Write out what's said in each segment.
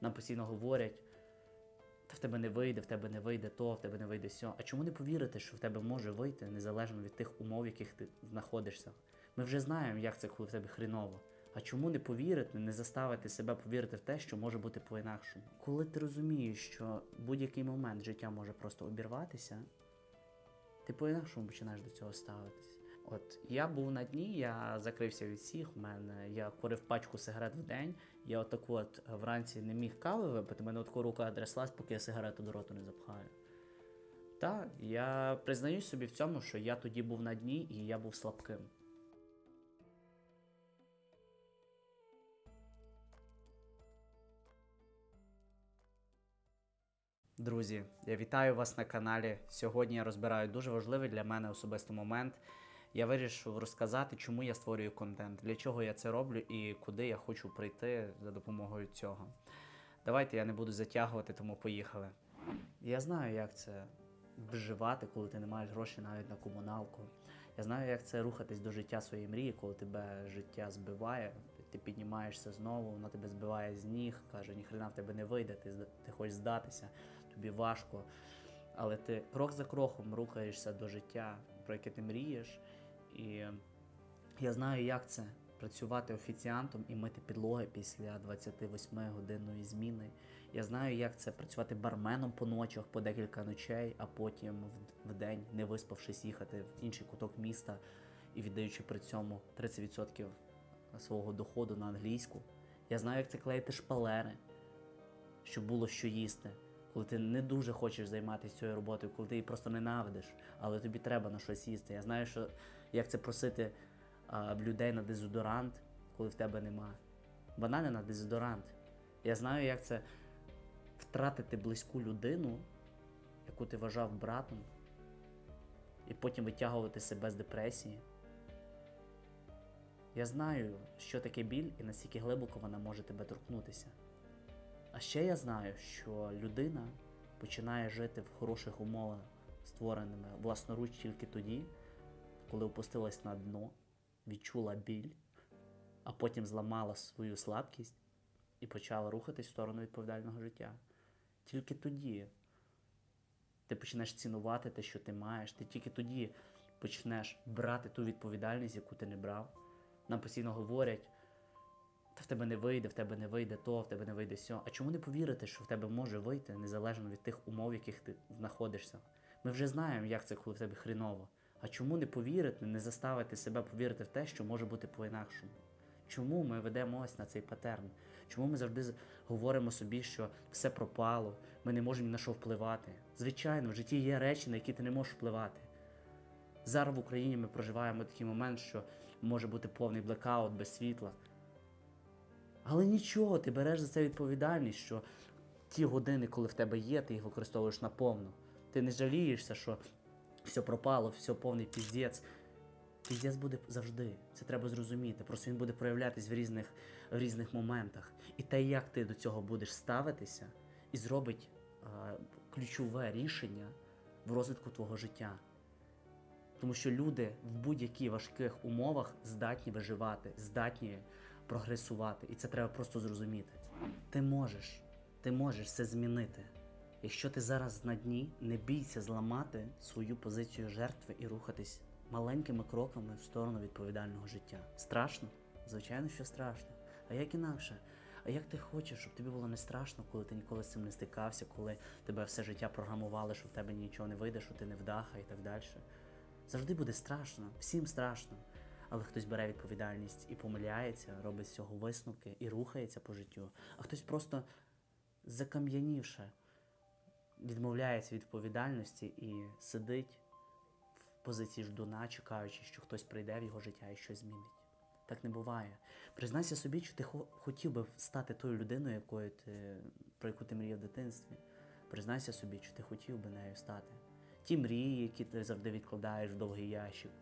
Нам постійно говорять, та в тебе не вийде, в тебе не вийде то, в тебе не вийде сьо. А чому не повірити, що в тебе може вийти незалежно від тих умов, в яких ти знаходишся? Ми вже знаємо, як це, коли в тебе хріново. А чому не повірити, не заставити себе повірити в те, що може бути по-інакшому? Коли ти розумієш, що будь-який момент життя може просто обірватися, ти по-інакшому починаєш до цього ставитись. От я був на дні, я закрився від всіх. У мене я курив пачку сигарет в день. Я отаку от вранці не міг кави випити, мене отаку рука тряслась, поки я сигарету до роту не запхаю. Так, я признаюсь собі в цьому, що я тоді був на дні і я був слабким. Друзі, я вітаю вас на каналі. Сьогодні я розбираю дуже важливий для мене особистий момент. Я вирішив розказати, чому я створюю контент, для чого я це роблю і куди я хочу прийти за допомогою цього. Давайте я не буду затягувати, тому поїхали. Я знаю, як це вживати, коли ти не маєш грошей навіть на комуналку. Я знаю, як це рухатись до життя своєї мрії, коли тебе життя збиває, ти піднімаєшся знову, воно тебе збиває з ніг, каже, ніхрена в тебе не вийде, ти, ти хочеш здатися, тобі важко. Але ти крок за кроком рухаєшся до життя, про яке ти мрієш. І я знаю, як це працювати офіціантом і мити підлоги після 28-годинної зміни. Я знаю, як це працювати барменом по ночах по декілька ночей, а потім в, день, не виспавшись, їхати в інший куток міста і віддаючи при цьому 30% свого доходу на англійську. Я знаю, як це клеїти шпалери, щоб було що їсти. Коли ти не дуже хочеш займатися цією роботою, коли ти її просто ненавидиш, але тобі треба на щось їсти. Я знаю, що як це просити а, людей на дезодорант, коли в тебе нема. Банально на дезодорант. Я знаю, як це втратити близьку людину, яку ти вважав братом, і потім витягувати себе з депресії. Я знаю, що таке біль і наскільки глибоко вона може тебе торкнутися. А ще я знаю, що людина починає жити в хороших умовах, створеними власноруч тільки тоді, коли опустилась на дно, відчула біль, а потім зламала свою слабкість і почала рухатись в сторону відповідального життя. Тільки тоді ти почнеш цінувати те, що ти маєш, ти тільки тоді почнеш брати ту відповідальність, яку ти не брав. Нам постійно говорять, в тебе не вийде, в тебе не вийде то, в тебе не вийде сьо. А чому не повірити, що в тебе може вийти незалежно від тих умов, в яких ти знаходишся? Ми вже знаємо, як це, коли в тебе хріново. А чому не повірити, не заставити себе повірити в те, що може бути по-інакшому? Чому ми ведемо ось на цей патерн? Чому ми завжди говоримо собі, що все пропало, ми не можемо ні на що впливати? Звичайно, в житті є речі, на які ти не можеш впливати. Зараз в Україні ми проживаємо такий момент, що може бути повний блекаут без світла. Але нічого, ти береш за це відповідальність, що ті години, коли в тебе є, ти їх використовуєш наповну. Ти не жалієшся, що все пропало, все повний піздець. Піздець буде завжди. Це треба зрозуміти. Просто він буде проявлятись в різних, в різних моментах. І те, як ти до цього будеш ставитися, і зробить а, ключове рішення в розвитку твого життя. Тому що люди в будь-яких важких умовах здатні виживати, здатні прогресувати. І це треба просто зрозуміти. Ти можеш, ти можеш все змінити. Якщо ти зараз на дні, не бійся зламати свою позицію жертви і рухатись маленькими кроками в сторону відповідального життя. Страшно? Звичайно, що страшно. А як інакше? А як ти хочеш, щоб тобі було не страшно, коли ти ніколи з цим не стикався, коли тебе все життя програмували, що в тебе нічого не вийде, що ти не вдаха і так далі. Завжди буде страшно, всім страшно. Але хтось бере відповідальність і помиляється, робить з цього висновки і рухається по життю, а хтось просто закам'янівше відмовляється від відповідальності і сидить в позиції ждуна, чекаючи, що хтось прийде в його життя і щось змінить. Так не буває. Признайся собі, що ти хотів би стати тою людиною, якою ти, про яку ти мріяв в дитинстві. Признайся собі, що ти хотів би нею стати. Ті мрії, які ти завжди відкладаєш в довгий ящик,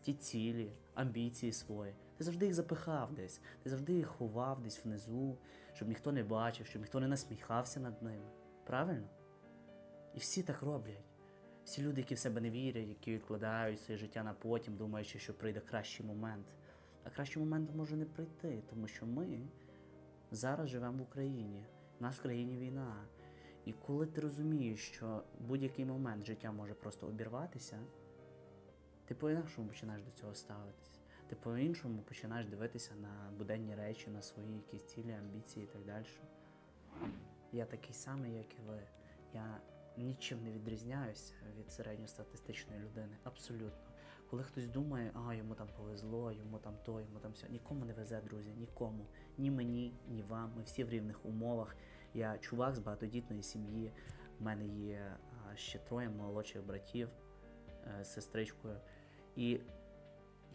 ті цілі, амбіції свої. Ти завжди їх запихав десь, ти завжди їх ховав десь внизу, щоб ніхто не бачив, щоб ніхто не насміхався над ними. Правильно? І всі так роблять. Всі люди, які в себе не вірять, які відкладають своє життя на потім, думаючи, що прийде кращий момент. А кращий момент може не прийти, тому що ми зараз живемо в Україні. У нас в країні війна. І коли ти розумієш, що будь-який момент життя може просто обірватися, ти по-іншому починаєш до цього ставитись. Ти по-іншому починаєш дивитися на буденні речі, на свої якісь цілі, амбіції і так далі. Я такий самий, як і ви. Я нічим не відрізняюся від середньостатистичної людини. Абсолютно. Коли хтось думає, а йому там повезло, йому там то, йому там все. Нікому не везе, друзі, нікому. Ні мені, ні вам. Ми всі в рівних умовах. Я чувак з багатодітної сім'ї. У мене є ще троє молодших братів е, з сестричкою. І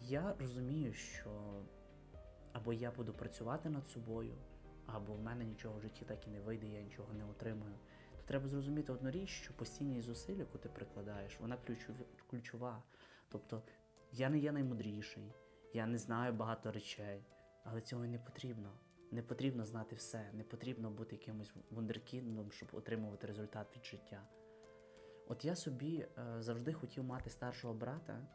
я розумію, що або я буду працювати над собою, або в мене нічого в житті так і не вийде, я нічого не отримую. Треба зрозуміти одну річ, що постійні зусилля, яку ти прикладаєш, вона ключова. Тобто я не є наймудріший, я не знаю багато речей, але цього не потрібно. Не потрібно знати все, не потрібно бути якимось вундеркіндом, щоб отримувати результат від життя. От я собі е, завжди хотів мати старшого брата.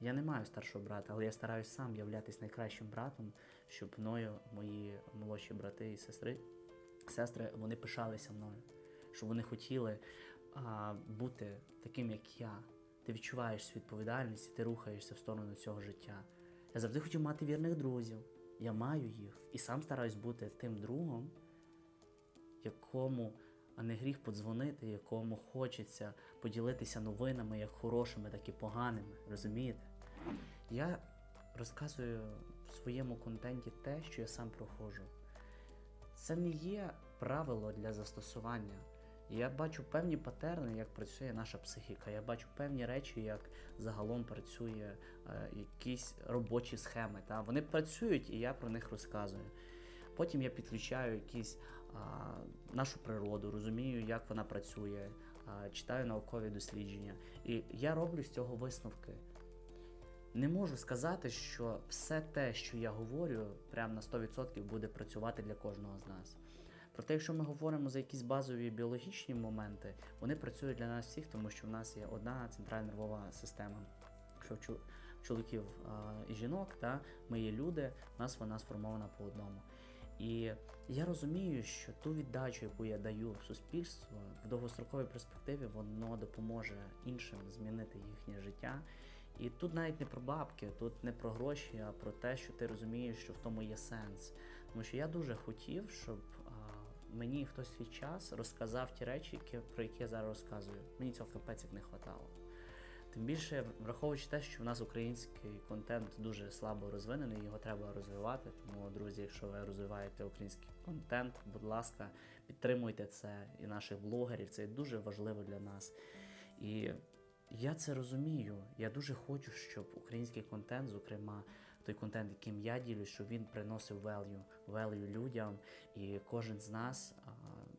Я не маю старшого брата, але я стараюсь сам являтися найкращим братом, щоб мною мої молодші брати і сестри, сестри, вони пишалися мною, щоб вони хотіли а, бути таким, як я. Ти відчуваєш свою відповідальність і ти рухаєшся в сторону цього життя. Я завжди хотів мати вірних друзів. Я маю їх і сам стараюсь бути тим другом, якому а не гріх подзвонити, якому хочеться поділитися новинами, як хорошими, так і поганими. Розумієте? Я розказую в своєму контенті те, що я сам проходжу. Це не є правило для застосування. Я бачу певні патерни, як працює наша психіка. Я бачу певні речі, як загалом працює е, якісь робочі схеми. Та? Вони працюють, і я про них розказую. Потім я підключаю якісь а, нашу природу, розумію, як вона працює, а, читаю наукові дослідження. І я роблю з цього висновки. Не можу сказати, що все те, що я говорю, прямо на 100% буде працювати для кожного з нас. Проте, якщо ми говоримо за якісь базові біологічні моменти, вони працюють для нас всіх, тому що в нас є одна центральна нервова система. Якщо в чоловіків і жінок, та, ми є люди, у нас вона сформована по одному. І я розумію, що ту віддачу, яку я даю в суспільство, в довгостроковій перспективі воно допоможе іншим змінити їхнє життя. І тут навіть не про бабки, тут не про гроші, а про те, що ти розумієш, що в тому є сенс. Тому що я дуже хотів, щоб мені хтось свій час розказав ті речі, які, про які я зараз розказую. Мені цього капець як не хватало. Тим більше, враховуючи те, що в нас український контент дуже слабо розвинений, його треба розвивати. Тому, друзі, якщо ви розвиваєте український контент, будь ласка, підтримуйте це і наших блогерів. Це дуже важливо для нас. І я це розумію. Я дуже хочу, щоб український контент, зокрема той контент, яким я ділюсь, щоб він приносив value, value людям, і кожен з нас а,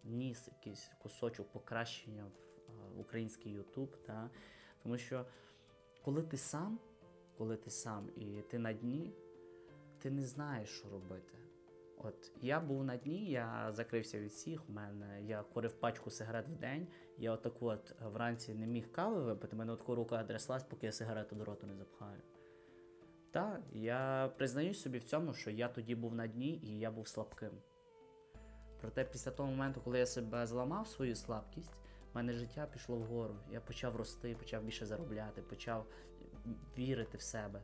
ніс якийсь кусочок покращення в а, український YouTube. Та? Тому що коли ти сам, коли ти сам і ти на дні, ти не знаєш, що робити. От я був на дні, я закрився від всіх. У мене я курив пачку сигарет в день. Я отаку от вранці не міг кави випити, мене отаку рука тряслась, поки я сигарету до роту не запхаю. Та я признаюсь собі в цьому, що я тоді був на дні і я був слабким. Проте після того моменту, коли я себе зламав свою слабкість, в мене життя пішло вгору. Я почав рости, почав більше заробляти, почав вірити в себе.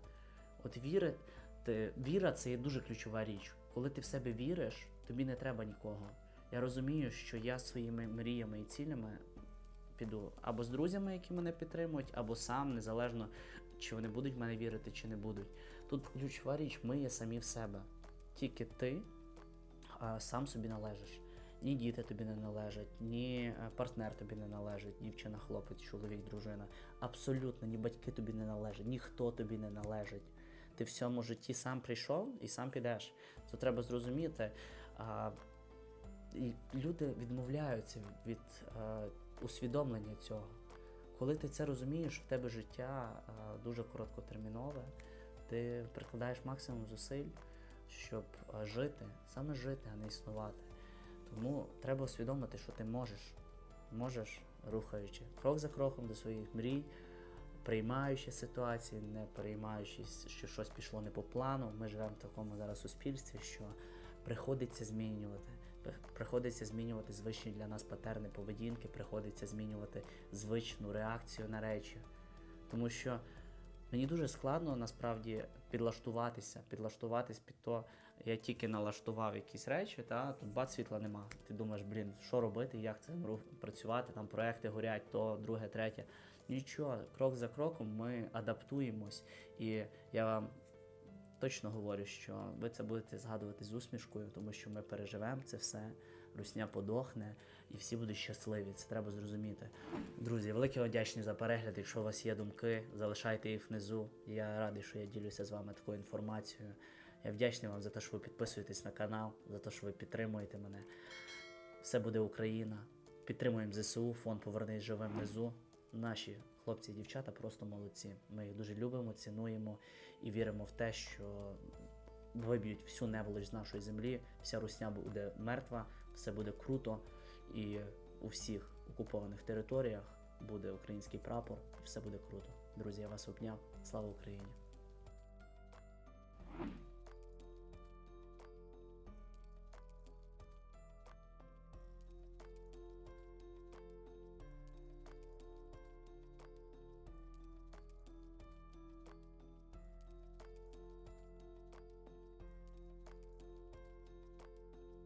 От вірити, віра це є дуже ключова річ. Коли ти в себе віриш, тобі не треба нікого. Я розумію, що я своїми мріями і цілями піду або з друзями, які мене підтримують, або сам, незалежно чи вони будуть в мене вірити, чи не будуть. Тут ключова річ, ми є самі в себе. Тільки ти а, сам собі належиш. Ні діти тобі не належать, ні е, партнер тобі не належить, дівчина, хлопець, чоловік, дружина. Абсолютно ні батьки тобі не належать, ніхто тобі не належить. Ти в цьому житті сам прийшов і сам підеш. Це треба зрозуміти. А, і люди відмовляються від е, усвідомлення цього. Коли ти це розумієш, в тебе життя е, дуже короткотермінове, ти прикладаєш максимум зусиль, щоб е, жити, саме жити, а не існувати. Тому треба усвідомити, що ти можеш, можеш, рухаючи крок за кроком до своїх мрій, приймаючи ситуації, не переймаючись, що щось пішло не по плану. Ми живемо в такому зараз суспільстві, що приходиться змінювати. Приходиться змінювати звичні для нас патерни поведінки, приходиться змінювати звичну реакцію на речі. Тому що мені дуже складно насправді підлаштуватися, підлаштуватись під то, я тільки налаштував якісь речі, та тут бац світла нема. Ти думаєш, блін, що робити, як цим працювати, там проекти горять, то друге, третє. Нічого, крок за кроком ми адаптуємось, і я вам точно говорю, що ви це будете згадувати з усмішкою, тому що ми переживемо це все, русня подохне, і всі будуть щасливі. Це треба зрозуміти. Друзі, велике вдячні за перегляд. Якщо у вас є думки, залишайте їх внизу. Я радий, що я ділюся з вами такою інформацією. Я вдячний вам за те, що ви підписуєтесь на канал, за те, що ви підтримуєте мене. Все буде Україна. Підтримуємо ЗСУ, фонд Повернись живим внизу. Наші хлопці і дівчата просто молодці. Ми їх дуже любимо, цінуємо і віримо в те, що виб'ють всю неволоч з нашої землі, вся русня буде мертва, все буде круто, і у всіх окупованих територіях буде український прапор, і все буде круто. Друзі, я вас обняв. Слава Україні!